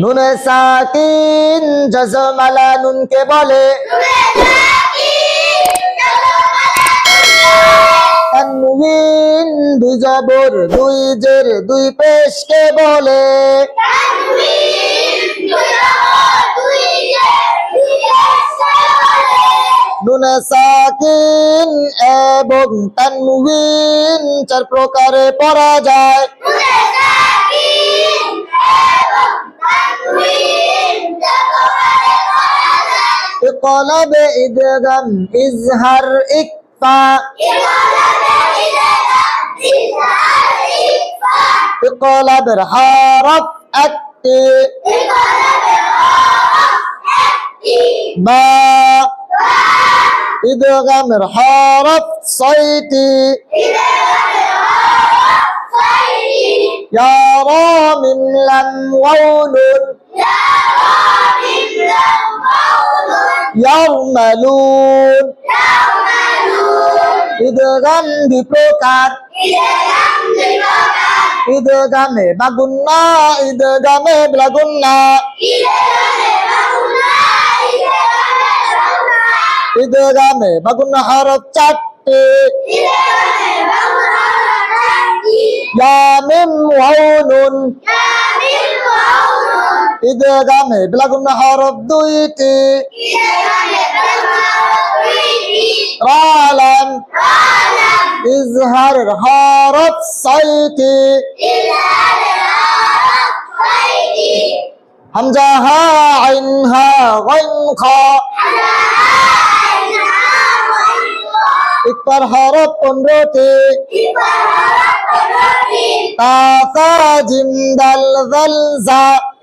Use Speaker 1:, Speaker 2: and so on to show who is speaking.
Speaker 1: নুনে সাকিন জজমালা নুনকে বলে। তানবিন দুই জবর দুই জের দুই পেশকে বলে। নুনে সাকিন এবং তানবিন চার প্রকারে পড়া যায়। قلب إدغم إزهر اكفا. اقلب الحرف أتي ما. إدغم الحرف صيتي يا رام لم وولد يا رام لم ওয়াউনুন ইয়ারমালুন ইদগাম বিপ্রকার। ইদগামে বাগুন্না ইদগামে ব্লাগুন্না। ইদগামে বাগুন্না হরফ চারটি। ইয়া মিম ওয়াউনুন ইদগামে ব্লাগুন্না হরফ দুইটি। রালাম ইজহারের হরফ হামজা হা আইন হা গাইন খা। ইকবার সা জিম